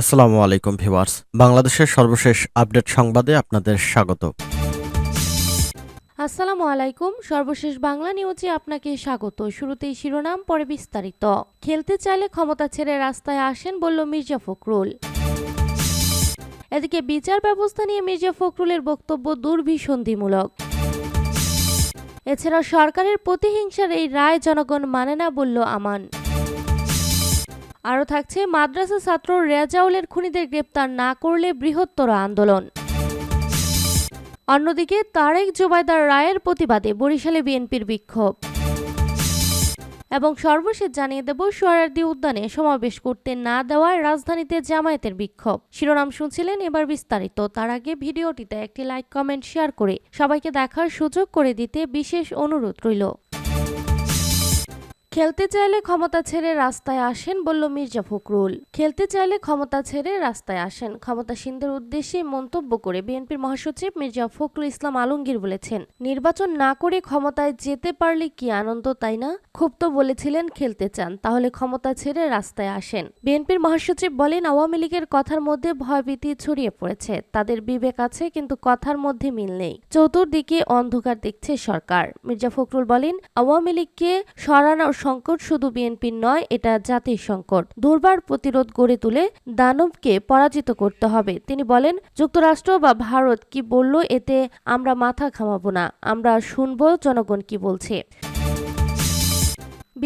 আসসালামু আলাইকুম ভিউয়ার্স। বাংলাদেশের সর্বশেষ আপডেট সংবাদে আপনাদের স্বাগত। আসসালামু আলাইকুম। সর্বশেষ বাংলা নিউজে আপনাকে স্বাগত। শুরুতেই শিরোনাম, পরে বিস্তারিত। খেলতে চাইলে ক্ষমতা ছেড়ে রাস্তায় আসেন, বলল মির্জা ফখরুল। এদিকে বিচার ব্যবস্থা নিয়ে মির্জা ফখরুলের বক্তব্য দুর্বিসন্ধিমূলক এছাড়া সরকারের প্রতিহিংসার এই রায় জনগণ মানে না, বলল আমান। আরও থাকছে, মাদ্রাসা ছাত্র রেজাউলের খুনিদের গ্রেপ্তার না করলে বৃহত্তর আন্দোলন। অন্যদিকে, তারেক জোবায়দার রায়ের প্রতিবাদে বরিশালে বিএনপির বিক্ষোভ। এবং সর্বশেষ জানিয়ে দেব সোহরার্দি উদ্যানে সমাবেশ করতে না দেওয়ায় রাজধানীতে জামায়াতের বিক্ষোভ। শিরোনাম শুনছিলেন এবার বিস্তারিত। তার আগে ভিডিওটিতে একটি লাইক, কমেন্ট, শেয়ার করে সবাইকে দেখার সুযোগ করে দিতে বিশেষ অনুরোধ রইল। খেলতে চাইলে ক্ষমতা ছেড়ে রাস্তায় আসেন, বলল মির্জা ফখরুল। খেলতে চাইলে ক্ষমতা ছেড়ে রাস্তায় আসেন। ক্ষমতাসীনদের উদ্দেশ্যে মন্তব্য করে বিএনপির মহাসচিব মির্জা ফখরুল ইসলাম আলমগীর বলেছেন, নির্বাচন না করে ক্ষমতায় যেতে পারলে কি আনন্দ, তাই না? খুব তো বলেছিলেন খেলতে চান, তাহলে ক্ষমতা ছেড়ে রাস্তায় আসেন। বিএনপির মহাসচিব বলেন, আওয়ামী লীগের কথার মধ্যে ভয়ভীতি ছড়িয়ে পড়েছে। তাদের বিবেক আছে, কিন্তু কথার মধ্যে মিল নেই। চতুর্দিকে অন্ধকার দেখছে সরকার। মির্জা ফখরুল বলেন, আওয়ামী লীগকে সরানোর সংকট শুধু বিএনপির নয়, এটা জাতির সংকট। দুর্বার প্রতিরোধ গড়ে তুলে দানবকে পরাজিত করতে হবে। তিনি বলেন, যুক্তরাষ্ট্র বা ভারত কি বলল এতে আমরা মাথা ঘামাবো না, আমরা শুনব জনগণ কি বলছে।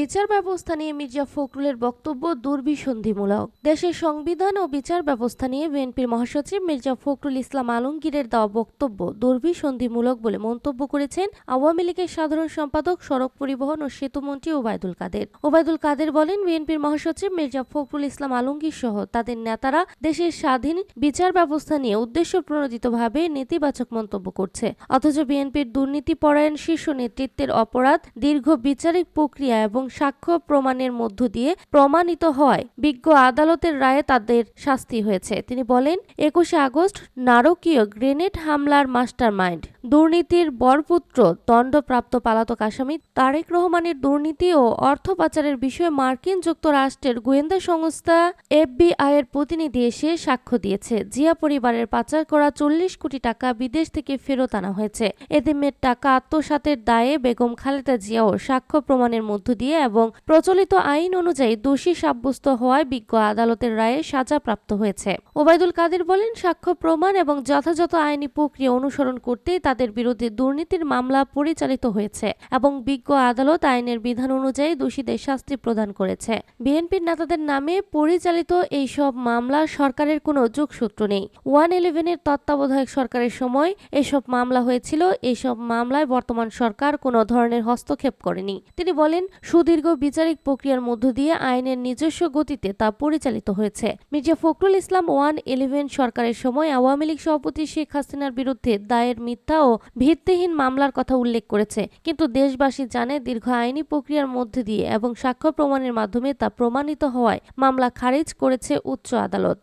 বিচার ব্যবস্থা নিয়ে মির্জা ফখরুলের বক্তব্য দুর্বিসন্ধিমূলক। দেশের সংবিধান ও বিচার ব্যবস্থা নিয়ে বিএনপির মহাসচিব মির্জা ফখরুল ইসলাম আলমগীরের দেওয়া বক্তব্য দুর্বিসন্ধিমূলক বলে মন্তব্য করেছেন আওয়ামী লীগের সাধারণ সম্পাদক, সড়ক পরিবহন ও সেতুমন্ত্রী ওবায়দুল কাদের। ওবায়দুল কাদের বলেন, বিএনপির মহাসচিব মির্জা ফখরুল ইসলাম আলমগীর সহ তাদের নেতারা দেশের স্বাধীন বিচার ব্যবস্থা নিয়ে উদ্দেশ্য প্রণোদিতভাবে নেতিবাচক মন্তব্য করছে। অথচ বিএনপির দুর্নীতি পরায়ণ শীর্ষ নেতৃত্বের অপরাধ দীর্ঘ বিচারিক প্রক্রিয়া এবং সাক্ষ্য প্রমাণের মধ্য দিয়ে প্রমাণিত হয়। বিজ্ঞ আদালতের রায়ে তাদের শাস্তি হয়েছে। তিনি বলেন, একুশে আগস্ট নারকীয় গ্রেনেড হামলার মাস্টারমাইন্ড। দুর্নীতির বরপুত্র দণ্ডপ্রাপ্ত পলাতক আসামি তারেক রহমানের দুর্নীতি ও অর্থ পাচারের বিষয়ে মার্কিন যুক্তরাষ্ট্রের গোয়েন্দা সংস্থা এফবিআই এর প্রতিনিধি এসে সাক্ষ্য দিয়েছে। জিয়া পরিবারের পাচার করা চল্লিশ কোটি টাকা বিদেশ থেকে ফেরত আনা হয়েছে। এদিমের টাকা আত্মসাতের দায়ে বেগম খালেদা জিয়াও সাক্ষ্য প্রমাণের মধ্য দিয়ে এবং প্রচলিত আইন অনুযায়ী দোষী সাব্যস্ত হওয়ায় বিজ্ঞ আদালতের রায়ে সাজাপ্রাপ্ত হয়েছে। ওবায়দুল কাদের বলেন, সাক্ষ্য প্রমাণ এবং যথাযথ আইনি প্রক্রিয়া অনুসরণ করতেই তাদের বিরুদ্ধে দুর্নীতির মামলা পরিচালিত হয়েছে এবং বিজ্ঞ আদালত আইনের বিধান অনুযায়ী দোষীদের শাস্তি প্রদান করেছে। বিএনপির নেতাদের নামে পরিচালিত এই সব মামলা সরকারের কোনো যোগসূত্র নেই। ওয়ান ইলেভেনের তত্ত্বাবধায়ক সরকারের সময় এসব মামলা হয়েছিল। এইসব মামলায় বর্তমান সরকার কোনো ধরনের হস্তক্ষেপ করেনি। তিনি বলেন, সুদীর্ঘ বিচারিক প্রক্রিয়ার মধ্য দিয়ে আইনের নিজস্ব গতিতে তা পরিচালিত হয়েছে। মির্জা ফখরুল ইসলাম ওয়ান ইলেভেন সরকারের সময় আওয়ামী লীগ সভাপতি শেখ হাসিনার বিরুদ্ধে দায়ের মিথ্যা ভিত্তিহীন মামলার কথা উল্লেখ করেছে। কিন্তু দেশবাসী জানে দীর্ঘ আইনি প্রক্রিয়ার মধ্যে দিয়ে এবং সাক্ষ্য প্রমাণের মাধ্যমে তা প্রমাণিত হওয়ায় মামলা খারিজ করেছে উচ্চ আদালত।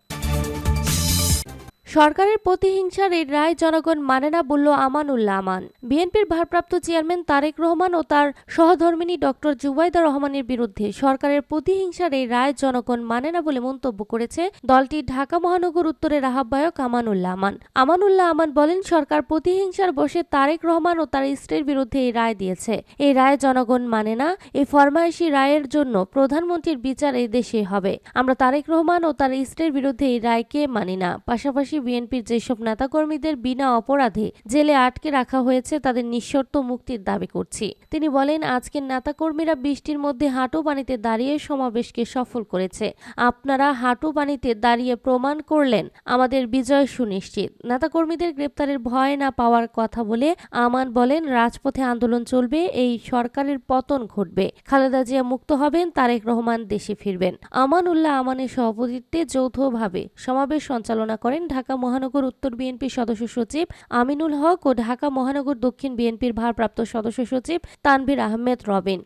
সরকারের প্রতিহিংসার এই রায় জনগণ মানে না, বলল আমানুল্লাহ আমান। বিএনপির ভারপ্রাপ্ত চেয়ারম্যান তারেক রহমান ও তার সহধর্মিনী ডক্টর জুবাইদা রহমানের বিরুদ্ধে সরকারের প্রতিহিংসার এই রায় জনগণ মানে না বলে মন্তব্য করেছে দলটির ঢাকা মহানগর উত্তরের আহ্বায়ক আমানুল্লাহ আমান। আমানুল্লাহ আমান বলেন, সরকার প্রতিহিংসার বসে তারেক রহমান ও তার স্ত্রীর বিরুদ্ধে এই রায় দিয়েছে। এই রায় জনগণ মানে না, এই ফরমায়েশি রায়ের জন্য প্রধানমন্ত্রীর বিচার এই দেশে হবে। আমরা তারেক রহমান ও তার স্ত্রীর বিরুদ্ধে এই রায়কে মানি না। পাশাপাশি বিএনপির যেসব নেতাকর্মীদের বিনা অপরাধে জেলে আটকে রাখা হয়েছে, তাদের নিঃশর্ত মুক্তির দাবি করছি। তিনি বলেন, আজকের নেতাকর্মীরা বৃষ্টির মধ্যে হাঁটু পানিতে দাঁড়িয়ে সমাবেশকে সফল করেছে। আপনারা হাঁটু পানিতে দাঁড়িয়ে প্রমাণ করলেন, আমাদের বিজয় সুনিশ্চিত। নেতাকর্মীদের গ্রেপ্তারের ভয় না পাওয়ার কথা বলে আমান বলেন, রাজপথে আন্দোলন চলবে, এই সরকারের পতন ঘটবে। খালেদা জিয়া মুক্ত হবেন, তারেক রহমান দেশে ফিরবেন। আমান উল্লাহ আমানের সভাপতিত্বে যৌথভাবে সমাবেশ সঞ্চালনা করেন ঢাকা মহানগর উত্তর বিএনপির সদস্য সচিব আমিনুল হক ও ঢাকা মহানগর দক্ষিণ বিএনপির ভারপ্রাপ্ত সদস্য সচিব তানভীর আহমেদ রবিন।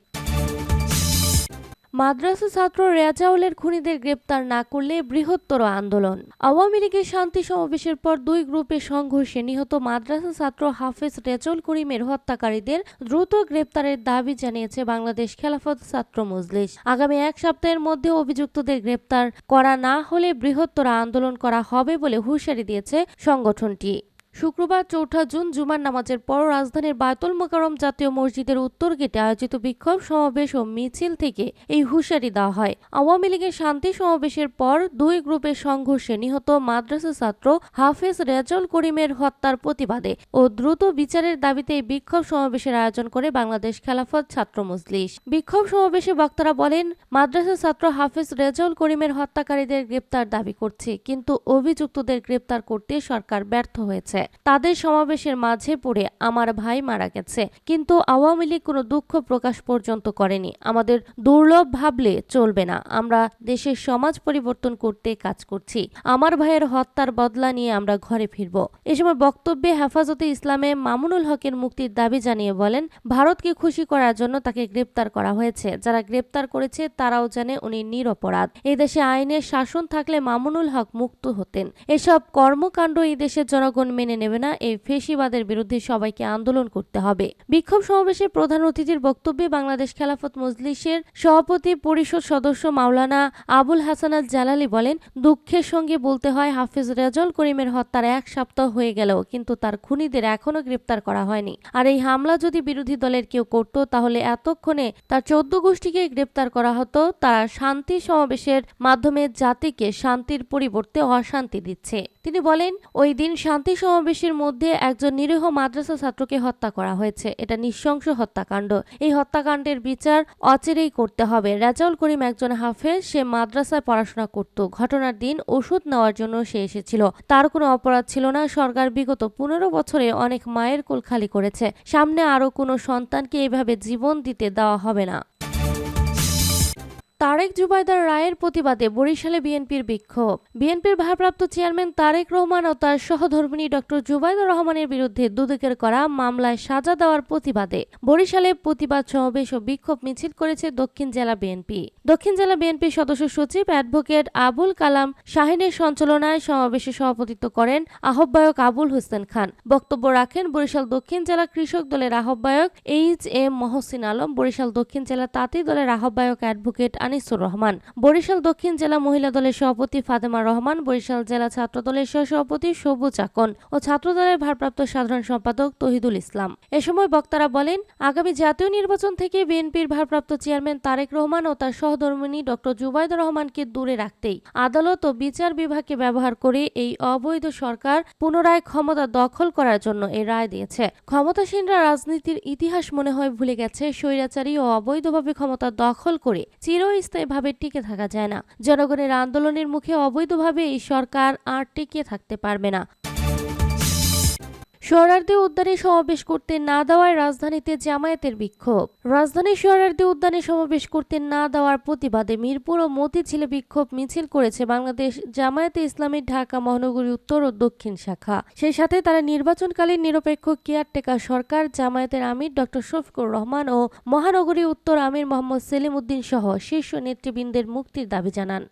মাদ্রাসা ছাত্র রেজাউলের খুনিদের গ্রেপ্তার না করলে বৃহত্তর আন্দোলন। আওয়ামী লীগের শান্তি সমাবেশের পর দুই গ্রুপে সংঘর্ষে নিহত মাদ্রাসা ছাত্র হাফেজ রেজাউল করিমের হত্যাকারীদের দ্রুত গ্রেপ্তারের দাবি জানিয়েছে বাংলাদেশ খেলাফত ছাত্র মজলিস। আগামী এক সপ্তাহের মধ্যে অভিযুক্তদের গ্রেপ্তার করা না হলে বৃহত্তর আন্দোলন করা হবে বলে হুঁশিয়ারি দিয়েছে সংগঠনটি। শুক্রবার চৌঠা জুন জুমার নামাজের পর রাজধানীর বায়তুল মোকারম জাতীয় মসজিদের উত্তর গেটে আয়োজিত বিক্ষোভ সমাবেশ ও মিছিল থেকে এই হুঁশিয়ারি দেওয়া হয়। আওয়ামী লীগের শান্তি সমাবেশের পর দুই গ্রুপের সংঘর্ষে নিহত মাদ্রাসা ছাত্র হাফেজ রেজল করিমের হত্যার প্রতিবাদে ও দ্রুত বিচারের দাবিতে এই বিক্ষোভ সমাবেশের আয়োজন করে বাংলাদেশ খেলাফত ছাত্র মজলিস। বিক্ষোভ সমাবেশে বক্তারা বলেন, মাদ্রাসা ছাত্র হাফেজ রেজল করিমের হত্যাকারীদের গ্রেপ্তার দাবি করছে, কিন্তু অভিযুক্তদের গ্রেপ্তার করতে সরকার ব্যর্থ হয়েছে। তাদের সমাবেশের মাঝে পড়ে আমার ভাই মারা গেছে। কিন্তু আওয়ামী লীগ কোনো দুঃখ প্রকাশ পর্যন্ত করেনি। আমাদের দুর্লভ ভাবলে চলবে না। আমরা দেশের সমাজ পরিবর্তন করতে কাজ করছি। আমার ভাইয়ের হত্যার বদলা নিয়ে আমরা ঘরে ফিরব। এ সময় বক্তব্যে হেফাজতে ইসলামে মামুনুল হকের মুক্তির দাবি জানিয়ে বলেন, ভারতকে খুশি করার জন্য তাকে গ্রেপ্তার করা হয়েছে। যারা গ্রেপ্তার করেছে, তারাও জানে উনি নিরপরাধ। এই দেশে আইনের শাসন থাকলে মামুনুল হক মুক্ত হতেন। এসব কর্মকাণ্ড এই দেশের জনগণ মেনে নেবে না, এই ফেসিবাদের বিরুদ্ধে সবাইকে আন্দোলন করতে হবে। বিক্ষোভ সমাবেশে প্রধান অতিথির বক্তব্যে বাংলাদেশ খেলাফত মজলিসের সভাপতি পরিষদ সদস্য মাওলানা আবুল হাসানাত জালালি বলেন, দুঃখের সঙ্গে বলতে হয়, হাফিজ রেজল করিমের হত্যার এক সপ্তাহ হয়ে গেল কিন্তু তার খুনিদের এখনও গ্রেপ্তার করা হয়নি। আর এই হামলা যদি বিরোধী দলের কেউ করত, তাহলে এতক্ষণে তার চোদ্দ গোষ্ঠীকে গ্রেপ্তার করা হতো। তারা শান্তি সমাবেশের মাধ্যমে জাতিকে শান্তির পরিবর্তে অশান্তি দিচ্ছে। তিনি বলেন, ওই দিন শান্তি সমাবেশের মধ্যে একজন নিরীহ মাদ্রাসা ছাত্রকে হত্যা করা হয়েছে। এটা নৃশংস হত্যাকাণ্ড। এই হত্যাকাণ্ডের বিচার অচিরেই করতে হবে। রাজাউল করিম একজন হাফেজ, সে মাদ্রাসায় পড়াশোনা করত। ঘটনার দিন ওষুধ নেওয়ার জন্য সে এসেছিল। তার কোনো অপরাধ ছিল না। সরকার বিগত পনেরো বছরে অনেক মায়ের কোল খালি করেছে। সামনে আরও কোনো সন্তানকে এভাবে জীবন দিতে দেওয়া হবে না। তারেক জুবাইদার রায়ের প্রতিবাদে বরিশালে বিএনপির বিক্ষোভ। বিএনপির ভারপ্রাপ্ত চেয়ারম্যান তারেক রহমান ও তার সহধর্মিনী ডক্টর জুবাইদুর রহমানের বিরুদ্ধে দুদকের করা মামলায় সাজা দেওয়ার প্রতিবাদে বরিশালে প্রতিবাদ সমাবেশ ও বিক্ষোভ মিছিল করেছে দক্ষিণ জেলা বিএনপি। দক্ষিণ জেলা বিএনপির সদস্য সচিব অ্যাডভোকেট আবুল কালাম শাহিনের সঞ্চালনায় সমাবেশে সভাপতিত্ব করেন আহ্বায়ক আবুল হোসেন খান। বক্তব্য রাখেন বরিশাল দক্ষিণ জেলা কৃষক দলের আহ্বায়ক এইচ এম মহসিন আলম, বরিশাল দক্ষিণ জেলা তাঁতি দলের আহ্বায়ক অ্যাডভোকেট আনিসুর রহমান। বরিশাল দক্ষিণ জেলা মহিলা দলের সভাপতি ফাতেমা রহমান, বরিশাল জেলা ছাত্র দলের সহসভাপতি সবুজ আকন ও ছাত্র দলের ভারপ্রাপ্ত সাধারণ সম্পাদক তহিদুল ইসলাম। এ সময় বক্তারা বলেন, আগামী জাতীয় নির্বাচন থেকে বিএনপির ভারপ্রাপ্ত চেয়ারম্যান তারেক রহমান ও তার সহধর্মিনী ডক্টর জুবাইদুর রহমানকে দূরে রাখতেই আদালত ও বিচার বিভাগকে ব্যবহার করে এই অবৈধ সরকার পুনরায় ক্ষমতা দখল করার জন্য এই রায় দিয়েছে। ক্ষমতাসীনরা রাজনীতির ইতিহাস মনে হয় ভুলে গেছে, স্বৈরাচারী ও অবৈধভাবে ক্ষমতা দখল করে চিরস্থায়ীভাবে টিকে থাকা যায় না। জনগণের আন্দোলনের মুখে অবৈধভাবে এই সরকার আর টিকে থাকতে পারবে না। সোহরার্দি উদ্যানে সমাবেশ করতে না দেওয়ায় রাজধানীতে জামায়াতের বিক্ষোভ। রাজধানীর সোহরার্দি উদ্যানে সমাবেশ করতে না দেওয়ার প্রতিবাদে মিরপুর ও মতিঝিলে বিক্ষোভ মিছিল করেছে বাংলাদেশ জামায়াতে ইসলামী ঢাকা মহানগরী উত্তর ও দক্ষিণ শাখা। সেই সাথে তারা নির্বাচনকালীন নিরপেক্ষ কেয়ারটেকার সরকার, জামায়াতের আমির ডক্টর শফিকুর রহমান ও মহানগরী উত্তর আমির মোহাম্মদ সেলিম উদ্দিন সহ শীর্ষ নেতৃবৃন্দের মুক্তির দাবি জানান।